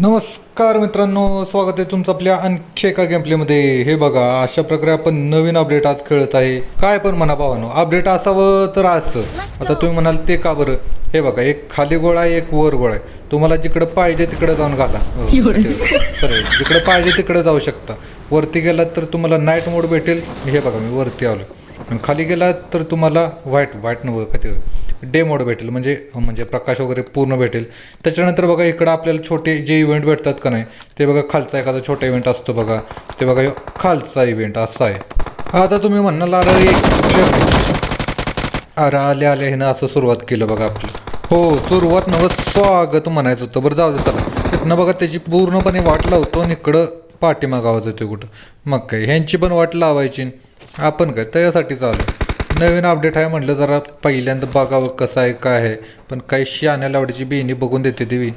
नमस्कार मित्रांनो स्वागत आहे तुमचं आपल्या आणखी एका गेमप्लेमध्ये हे बघा अशा प्रकारे आपण नवीन अपडेट आज खेळत आहे. काय पण म्हणा भावानो अपडेट असावं तर असं. आता तुम्ही म्हणाल ते का बरं? हे बघा एक खाली गोळा आहे एक वर गोळा आहे. तुम्हाला जिकडं पाहिजे तिकडे जाऊन घाला. सॉरी जिकडे पाहिजे तिकडे जाऊ शकता. वरती गेलात तर तुम्हाला नाईट मोड भेटेल. हे बघा मी वरती आलो खाली गेलात तर तुम्हाला व्हाईट व्हाईट नव्हतं का ते? डे मोड भेटेल म्हणजे म्हणजे प्रकाश वगैरे पूर्ण भेटेल. त्याच्यानंतर बघा इकडं आपल्याला छोटे जे इव्हेंट भेटतात का नाही ते बघा खालचा एखादा छोटा इव्हेंट असतो बघा. ते बघा खालचा इव्हेंट असा आहे. आता तुम्ही म्हणाल अरे एक अरे आले आले हे ना असं सुरुवात केलं बघा आपलं. हो सुरुवात नवं स्वागत म्हणायचं होतं. बरं जाऊ दे चला. तिथनं बघा त्याची पूर्णपणे वाट लावतो आणि इकडं पाठीमागावं जातो कुठं. मग काय ह्यांची पण वाट लावायची. आपण काय त्याच्यासाठी चालू. नवीन अपडेट आहे म्हटलं जरा पहिल्यांदा बघावं कसं आहे काय आहे. पण काही शाण्या लावडीची बिहिणी बघून देते देवी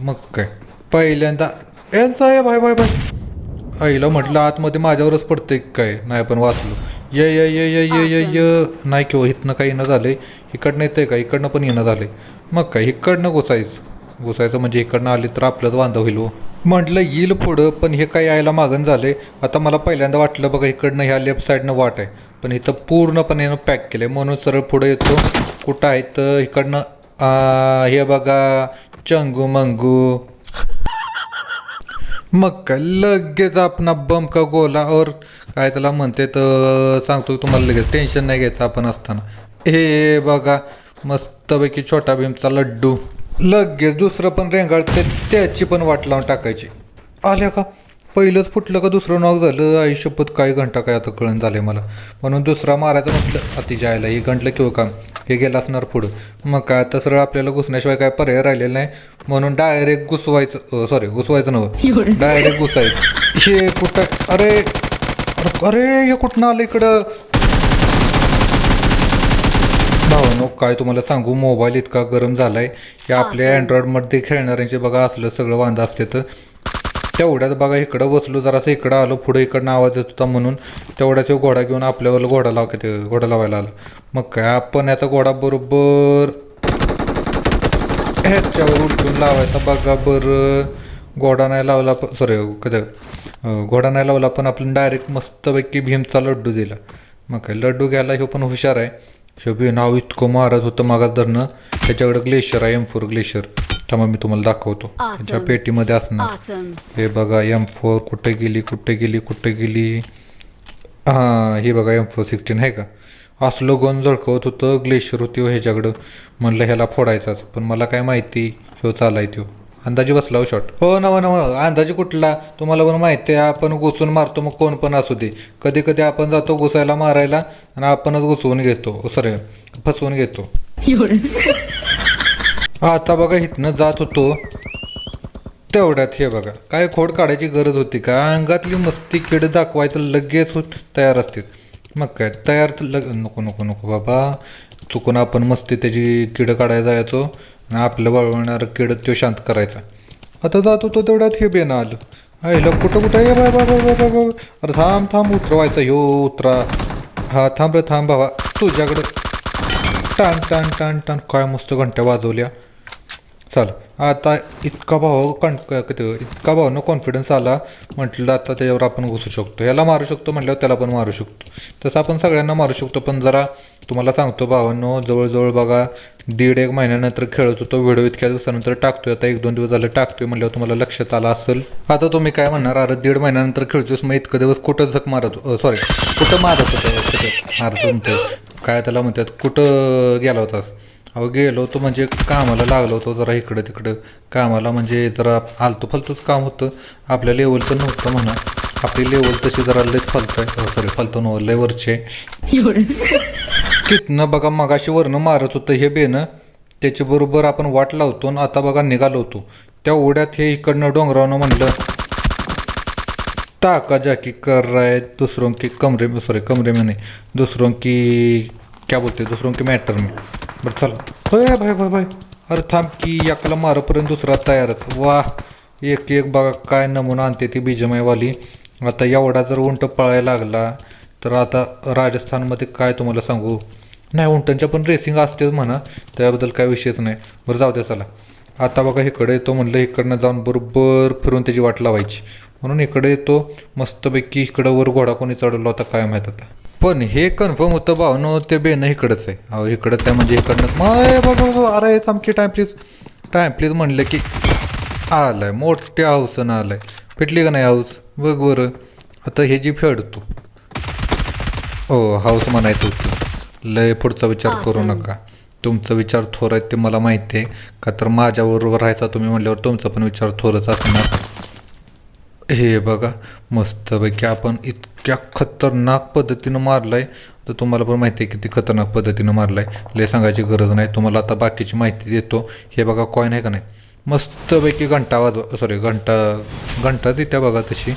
मग काय. पहिल्यांदा यांचा आहे भाई भाई भाई आईला म्हटलं आतमध्ये माझ्यावरच पडतंय काय? नाही पण वाचलो. ये ये ये ये ये ये ये. नाही किंवा इथनं काही येणं झालंय इकडनं येतंय का? इकडनं पण येणं झालंय. मग काय इकडनं घुसायचं घुसायचं म्हणजे इकडनं आले तर आपलंच वांदा होईल हो. म्हटलं येईल पुढं पण हे काही यायला मागण आहे आता मला पहिल्यांदा वाटलं बघा इकडनं ह्या लेफ्ट साईडनं वाट आहे. पण इथं पूर्णपणे पॅक केलं आहे म्हणून सरळ पुढे येतो. कुठं आहे तर इकडनं हे बघा चंगू मंगू. मग काय लगेच आपण बम का गोला और काय त्याला म्हणते तर सांगतो तुम्हाला लगेच. टेन्शन नाही घ्यायचं आपण असताना. हे बघा मस्तपैकी छोटा भीमचा लड्डू. लगेच दुसरं पण रेंगाळते त्याची पण वाट लावून टाकायची. आल्या का? पहिलंच फुटलं का दुसरं नॉक झालं? आई शपथ काय घंटा काय आता कळण झालंय मला. म्हणून दुसरा मारायचं म्हटलं अति जायला हे घंटलं किंवा काम? हे गेलं असणार पुढं. मग काय आता सरळ आपल्याला घुसण्याशिवाय काय पर्याय राहिलेला नाही. म्हणून डायरेक्ट घुसवायचं सॉरी घुसवायचं नव्हतं डायरेक्ट घुसायचं. हे कुठं? अरे अरे अरे हे कुठनं आलं इकडं? भावानो काय तुम्हाला सांगू? मोबाईल इतका गरम झालाय. की आपल्या अँड्रॉइडमध्ये खेळणाऱ्यांचे बघा असलं सगळं वांदा असते तर. तेवढ्यात बघा इकडं बसलो जरासं इकडं आलो पुढे इकडनं आवाज येत होता म्हणून तेवढ्याच ह्यो घोडा घेऊन आपल्यावर घोडा लाव ते घोडा लावायला आला. मग काय आपण याचा घोडा बरोबर ह्याच्यावर उलटून लावायचा बघा बरं. घोडा नाही लावला पण सॉरी कधी घोडा नाही लावला पण आपण डायरेक्ट मस्तपैकी भीमचा लड्डू दिला. मग काय लड्डू घ्यायला ह्यो पण हुशार आहे. बी नाव इतकं मारत होतं मागास धरणं त्याच्याकडे ग्लेशियर आहे एम फोर ग्लेशियर. थांबा मी तुम्हाला दाखवतो. त्याच्या पेटीमध्ये असणार. हे बघा एम फोर कुठे गेली कुठे गेली कुठे गेली? हां हे बघा एम फोर सिक्स्टीन आहे का? असलं गन झळकवत होतं ग्लेशियर होती हो ह्याच्याकडं. म्हणलं ह्याला फोडायचाच. पण मला काय माहिती ह्यो चालाय त्यो. अंदाजे बसला हो शॉट हो नवा नवा. अंदाजे कुठला? तुम्हाला पण माहिती आहे आपण घुसून मारतो मग कोण पण असू दे. कधी कधी आपण जातो घुसायला मारायला आणि आपणच घुसवून घेतो. सॉरी फसवून घेतो. आता बघा इथनं जात होतो. तेवढ्यात हे बघा काय खोड काढायची गरज होती का? अंगातली मस्ती किड दाखवायचं लगेच होत तयार असते. मग काय तयार लग नको नको नको बाबा. चुकून आपण मस्ती त्याची किड काढायला जायचो. आणि आपलं वळवणारं किड तो शांत करायचा. आता जातो तो तेवढ्यात हे बेन आलं. आईला कुठं कुठं ये bye bye bye bye bye अरे थांब थांब उतरवायचा. यो उतरा. हा थांब रे थांब भावा तुझ्याकडं. टान टान टान टान. काय मस्त घंट्या वाजवल्या. चल. आता इतका भाव कण किती इतका भावनं कॉन्फिडन्स आला म्हटलं आता त्याच्यावर आपण घुसू शकतो. याला मारू शकतो म्हटल्यावर त्याला पण मारू शकतो. तसं आपण सगळ्यांना मारू शकतो पण जरा तुम्हाला सांगतो भावांनो जवळजवळ बघा दीड एक महिन्यानंतर खेळत होतो व्हिडिओ इतक्या दिवसानंतर टाकतोय. आता एक दोन दिवस झालं टाकतोय म्हटल्यावर तुम्हाला लक्षात आलं असेल. आता तुम्ही काय म्हणणार? अरे दीड महिन्यानंतर खेळतोस मग इतकं दिवस कुठं झक मारत सॉरी कुठं मारत होतं? मारत म्हणतोय काय त्याला म्हणतात? कुठं गेला होतास? अहो गेलो होतो म्हणजे कामाला लागलो होतो जरा इकडं तिकडं. कामाला म्हणजे जरा आलतो फालतूच काम होतं. आपल्या लेवलचं नव्हतं म्हणा. आपली लेवल तशी जरा लयच फालतो आहे. सॉरी फालतो नव्हतं लय वरची आहे. तिथनं बघा मगाशी वरनं मारत होतं हे बेनं. त्याच्याबरोबर आपण वाट लावतो आणि आता बघा निघालो होतो. त्या ओढ्यात हे इकडनं डोंगरावनं म्हणलं ताका जाकी कर रहा है दूसरों की कमरे में सॉरी कमरे में नहीं दूसरों की क्या बोलते हैं दूसरों की मॅटर में बरं चला. होय भाई भाई भाई अरे थांब की याकाला मारपर्यंत दुसरा तयारच. वा एक एक बघा काय नमुना आणते ती बीजमयवाली. आता एवढा जर उंट पळायला लागला तर आता राजस्थानमध्ये काय तुम्हाला सांगू? नाही उंटांच्या पण रेसिंग असतेच म्हणा. त्याबद्दल काय विषयच नाही. बरं जाऊ द्या चला. आता बघा इकडे येतो म्हणलं इकडनं जाऊन बरोबर फिरून त्याची वाट लावायची. म्हणून इकडे येतो मस्तपैकी इकडं वर घोडा कोणी चढवला होता काय माहीत आता. पण हे कन्फर्म होतं भावनो ते बेन इकडंच आहे. अहो इकडंच आहे म्हणजे इकडनं. माय बघा बघा, अरे थांबकी टाइम प्लीज टाइम प्लीज म्हणलं की आलाय मोठ्या हाऊसनं आलाय. पेटली का नाही हाऊस? बघ बरं. आता हे जी फेडतो. हो हाऊस म्हणायचं होतं. लय पुढचा विचार करू नका. तुमचा विचार थोर आहे ते मला माहिती आहे. का तर माझ्याबरोबर राहायचा तुम्ही म्हणल्यावर तुमचा पण विचार थोरच असणार. हे बघा मस्तपैकी आपण इतक्या खतरनाक पद्धतीनं मारलाय. तर तुम्हाला पण माहिती आहे किती खतरनाक पद्धतीनं मारलाय. लय सांगायची गरज नाही. तुम्हाला आता बाकीची माहिती देतो. हे बघा कॉईन आहे का नाही? मस्तपैकी घंटा वाजवा सॉरी घंटा घंटा देत्या बघा तशी.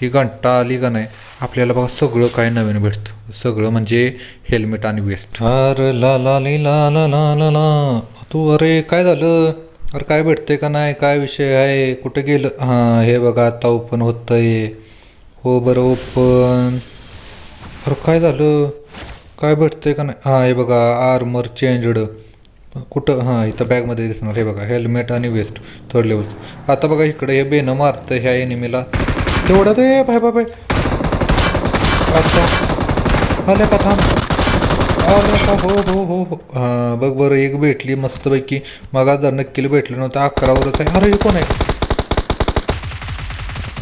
ही घंटा आली का नाही? आपल्याला बघा सगळं काय नवीन भेटतं. सगळं म्हणजे हेल्मेट आणि वेस्ट अरे ला ला ला ला ला ला. तू अरे काय झालं? अरे काय भेटतंय का नाही? काय विषय आहे? कुठे गेलं? हां हे बघा आता ओपन होतंय. हो बरं ओपन अरे काय झालं? काय भेटतंय का नाही? हां हे बघा आर्मर चेंजड कुठं? हां इथं बॅगमध्ये दिसणार. हे बघा हेल्मेट आणि वेस्ट थर्ड लेवल आता बघा इकडे हे बेनं मारतं ह्या एनिमीला तेवढं ते बाय बाय बाय. अच्छा आल्या का थांब. अरे हो हो हो हो हां बघ बरं एक भेटली मस्तपैकी. मग जर नक्कीला भेटलं नव्हतं अकरावरच आहे. अरे कोण आहे?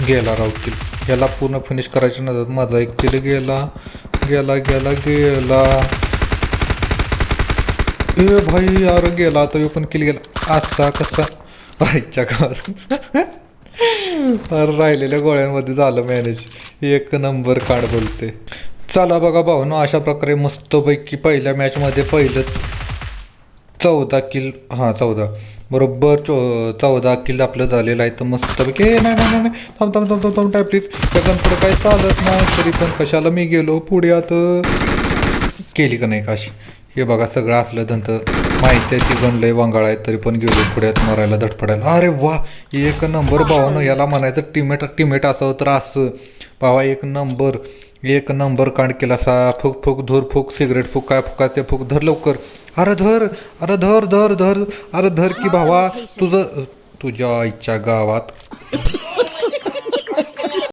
गेला राव किल याला पूर्ण फिनिश करायचं नव्हतं माझा एक किल गेला. गेला गेला गेला. ए भाई अरे गेला. तो पण किल गेला. असा कसा? आईच्या गावात. अरे राहिलेल्या गोळ्यांमध्ये झालं मॅनेज एक नंबर कार्ड बोलते. चला बघा भाऊनो अशा प्रकारे मस्तपैकी पहिल्या मॅचमध्ये पहिलं चौदा किल हां चौदा. बरोबर चो चौदा किल आपलं झालेलं आहे. तर मस्तपैकी ए नाही नाही नाही थांब थांब थांब थांब थांब टाय प्लीज त्या पुढे काही चालत नाही तरी पण कशाला मी गेलो पुढे आता. केली का नाही काशी? हे बघा सगळं असलं धंत माहिती आहे ती गणलंय वंगाळ आहे तरी पण गेलो पुढ्यात मारायला धडपडायला. अरे वा एक नंबर भावानं याला म्हणायचं टीमेट टीमेट असावं तर असं. भावा एक नंबर एक नंबर कांड केला असा फुक फुक धूर फुक सिगरेट फुक काय फुका ते फुक धर लवकर. अरे धर अरे धर धर धर अरे धर की भावा तुझं तुझ्या आईच्या गावात.